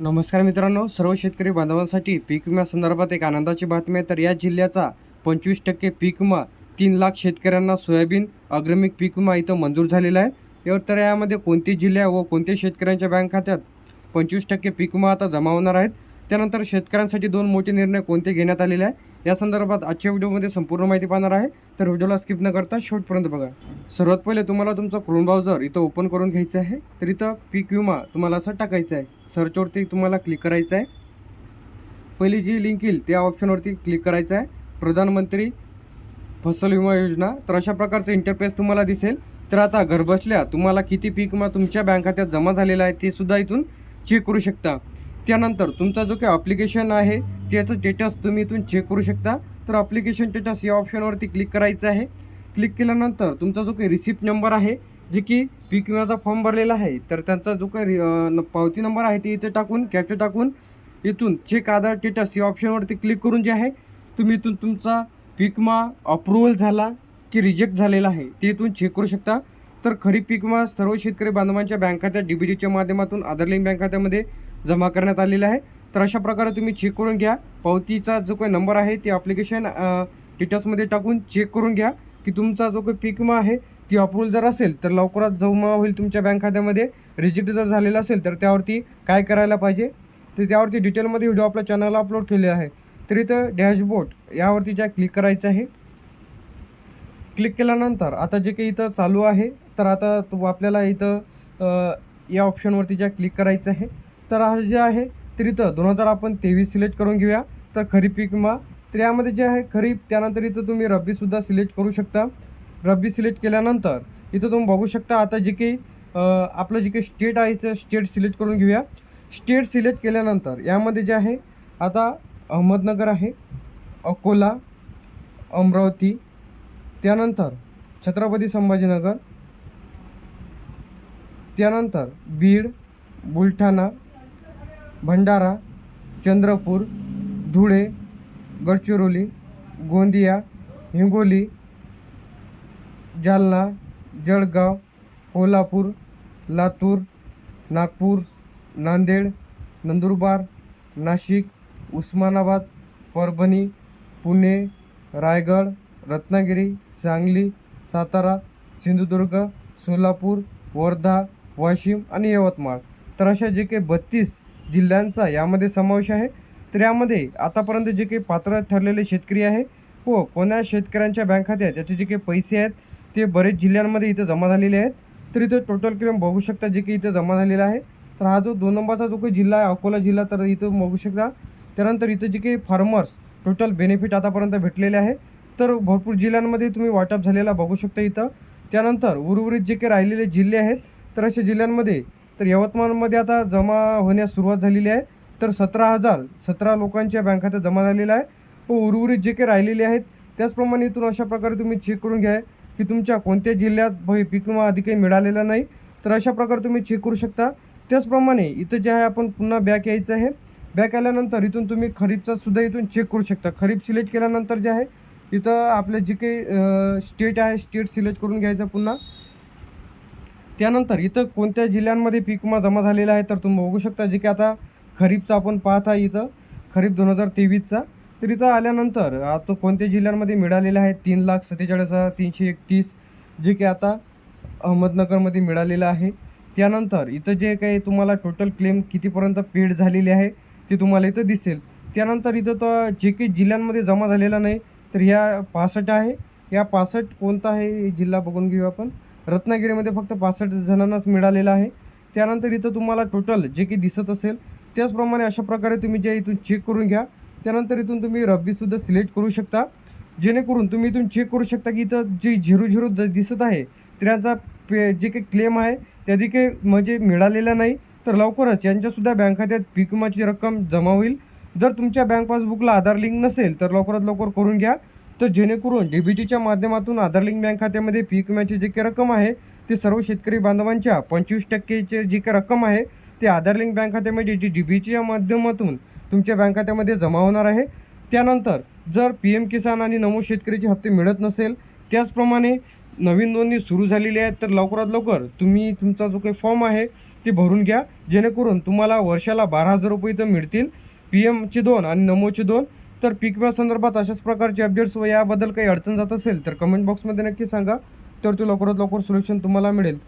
नमस्कार मित्रांनो सर्व शेतकरी बांधवांसाठी पीक विम्यासंदर्भात एक आनंदाची बातमी आहे. तर या जिल्ह्याचा पंचवीस टक्के पीक विमा तीन लाख शेतकऱ्यांना सोयाबीन अग्रमिक पीक विमा इथं मंजूर झालेला आहे. यावर तर यामध्ये कोणते जिल्हे व कोणत्या शेतकऱ्यांच्या बँक खात्यात पंचवीस टक्के पीक विमा आता जमा होणार आहेत? त्यानंतर शेतकऱ्यांसाठी दोन मोठे निर्णय कोणते घेण्यात आलेले आहे? या संदर्भात आजच्या व्हिडिओमध्ये संपूर्ण माहिती पाहणार आहे. तर व्हिडिओला स्किप न करता शेवटपर्यंत बघा. सर्वात पहिले तुम्हाला तुमचं क्रोम ब्राउझर इथं ओपन करून घ्यायचं आहे तर इथं पीक विमा तुम्हाला असं टाकायचं आहे. सर्चवरती तुम्हाला क्लिक करायचं आहे. पहिली जी लिंक येईल त्या ऑप्शनवरती क्लिक करायचं आहे. प्रधानमंत्री फसल विमा योजना तर अशा प्रकारचं इंटरफेस तुम्हाला दिसेल. तर आता घरबसल्या तुम्हाला किती पीक विमा तुमच्या बँक खात्यात जमा झालेला आहे ते सुद्धा इथून चेक करू शकता. त्यानंतर तुमचा जो काही अप्लिकेशन आहे त्याचं स्टेटस तुम्ही इथून चेक करू शकता. तर अप्लिकेशन स्टेटस या ऑप्शनवरती क्लिक करायचं आहे. क्लिक केल्यानंतर तुमचा जो काही रिसिप्ट नंबर आहे जे की पीक विम्याचा फॉर्म भरलेला आहे तर त्यांचा जो काही रि- पावती नंबर आहे ते इथे टाकून कॅप्चर टाकून इथून चेक आधार स्टेटस या ऑप्शनवरती क्लिक करून जे आहे तुम्ही इथून तुमचा पीक विमा अप्रुव्हल झाला की रिजेक्ट झालेला आहे ते इथून चेक करू शकता. तर खरीप पीक सर्व शेतकरी बांधवांच्या बँक खात्यात डी बी माध्यमातून आधार लिंक बँक खात्यामध्ये जमा करण्यात आलेला आहे. तर अशा प्रकारे तुम्ही चेक करून घ्या. पावतीचा जो काही नंबर आहे ते ॲप्लिकेशन डिटेल्समध्ये टाकून चेक करून घ्या की तुमचा जो काही पीक विमा आहे ती अप्रूव्हल जर असेल तर लवकरात जमा होईल तुमच्या बँक खात्यामध्ये रिजेक्ट जर झालेला असेल तर त्यावरती काय करायला पाहिजे? तर त्यावरती डिटेलमध्ये व्हिडिओ आपल्या चॅनलला अपलोड केले आहे. तर इथं डॅशबोर्ड यावरती ज्या क्लिक करायचं आहे क्लिक केल्यानंतर आता जे काही इथं चालू आहे तर आता तो आपल्याला इथं या ऑप्शनवरती ज्या क्लिक करायचं आहे तर हा जे आहे तर इथं दोन हजार आपण तेवीस सिलेक्ट करून घेऊया. तर खरीप पीक विमा तर यामध्ये जे आहे खरीप त्यानंतर इथं तुम्ही रब्बीसुद्धा सिलेक्ट करू शकता. रब्बी सिलेक्ट केल्यानंतर इथं तुम्ही बघू शकता आता जे काही आपलं जे काही स्टेट आहे ते स्टेट सिलेक्ट करून घेऊया. स्टेट सिलेक्ट केल्यानंतर यामध्ये जे आहे आता अहमदनगर आहे अकोला अमरावती त्यानंतर छत्रपती संभाजीनगर त्यानंतर बीड बुलढाणा भंडारा चंद्रपूर धुळे गडचिरोली गोंदिया हिंगोली जालना जळगाव कोल्हापूर लातूर नागपूर नांदेड नंदुरबार नाशिक उस्मानाबाद परभणी पुणे रायगड रत्नागिरी सांगली सातारा सिंधुदुर्ग सोलापूर वर्धा वाशिम आणि यवतमाळ. तर अशा जे काही बत्तीस जिल्ह्यांचा यामध्ये समावेश आहे. तर यामध्ये आतापर्यंत जे काही पात्र ठरलेले शेतकरी आहे व कोण्या शेतकऱ्यांच्या बँक खात्यात याचे जे काही पैसे आहेत ते बरेच जिल्ह्यांमध्ये इथं जमा झालेले आहेत. तर इथं टोटल क्लेम बघू शकता जे काही इथं जमा झालेला आहे. तर हा जो दोन नंबरचा जो काही जिल्हा आहे अकोला जिल्हा तर इथं बघू शकता. त्यानंतर इथं जे काही फार्मर्स टोटल बेनिफिट आतापर्यंत भेटलेले आहे. तर भरपूर जिल्ह्यांमध्ये तुम्ही वाटप झालेला बघू शकता इथं. त्यानंतर उर्वरित जे काही राहिलेले जिल्हे आहेत तर अशा जिल्ह्यांमध्ये तर यवतमाळमध्ये आता जमा होण्यास सुरुवात झालेली आहे. तर सतरा हजार सतरा लोकांच्या बँक खात्यात जमा झालेला आहे. व उर्वरित जे काही राहिलेले आहेत त्याचप्रमाणे इथून अशा प्रकारे तुम्ही चेक करून घ्या की तुमच्या कोणत्या जिल्ह्यात भ पीक विमा आधी काही मिळालेला नाही. तर अशा प्रकारे तुम्ही चेक करू शकता. त्याचप्रमाणे इथं जे आहे आपण पुन्हा बॅक यायचं आहे. बॅक आल्यानंतर इथून तुम्ही खरीपचा सुद्धा इथून चेक करू शकता. खरीप सिलेक्ट केल्यानंतर जे आहे इथं आपले जे काही स्टेट आहे स्टेट सिलेक्ट करून घ्यायचं पुन्हा. त्यानंतर इथं कोणत्या जिल्ह्यांमध्ये पीक विमा जमा झालेला आहे तर तुम्ही बघू शकता जे की आता खरीपचा आपण पाहत आहे इथं खरीप दोन हजार तेवीसचा. तर इथं आल्यानंतर आता कोणत्या जिल्ह्यांमध्ये मिळालेला आहे? तीन लाख सत्तेचाळीस हजार तीनशे एकतीस जे की आता अहमदनगरमध्ये मिळालेलं आहे. त्यानंतर इथं जे काही तुम्हाला टोटल क्लेम कितीपर्यंत पेड झालेले आहे ते तुम्हाला इथं दिसेल. त्यानंतर इथं तर जे काही जिल्ह्यांमध्ये जमा झालेला नाही तर ह्या पासष्ट आहे. या पासष्ट कोणता आहे हे जिल्हा बघून घेऊ आपण. रत्नागिरीमध्ये फक्त पासष्ट जणांनाच मिळालेलं आहे. त्यानंतर इथं तुम्हाला टोटल जे काही दिसत असेल त्याचप्रमाणे अशा प्रकारे तुम्ही जे इथून चेक करून घ्या. त्यानंतर इथून तुम्ही रब्बीसुद्धा सिलेक्ट करू शकता. जेणेकरून तुम्ही इथून चेक करू शकता की इथं जे झिरो झिरो दिसत आहे तर यांचा पे जे काही क्लेम आहे त्याधी काही म्हणजे मिळालेला नाही. तर लवकरच यांच्यासुद्धा बँक खात्यात पीक विमाची रक्कम जमा होईल. जर तुमच्या बँक पासबुकला आधार लिंक नसेल तर लवकरात लवकर करून घ्या. तर जेणेकरून डी बी टीच्या माध्यमातून आधार लिंक बँक खात्यामध्ये पीक विम्याची जी काही रक्कम आहे ते सर्व शेतकरी बांधवांच्या पंचवीस टक्केचे जी काही रक्कम आहे ते आधार लिंक बँक खात्यामध्ये डी डी बीच्या माध्यमातून तुमच्या बँक खात्यामध्ये जमा होणार आहे. त्यानंतर जर पी एम किसान आणि नमो शेतकरीचे हप्ते मिळत नसेल त्याचप्रमाणे नवीन नोंदणी सुरू झालेली आहे तर लवकरात लवकर तुम्ही तुमचा जो काही फॉर्म आहे ते भरून घ्या. जेणेकरून तुम्हाला वर्षाला बारा हजार रुपये इथं मिळतील. पी एमचे दोन आणि नमोचे दोन. तर पीक विमा संदर्भात अशाच प्रकारचे अपडेट्स व याबद्दल काही अडचण जात असेल तर कमेंट बॉक्समध्ये नक्की सांगा. तर ते लवकरात लवकर सोल्युशन तुम्हाला मिळेल.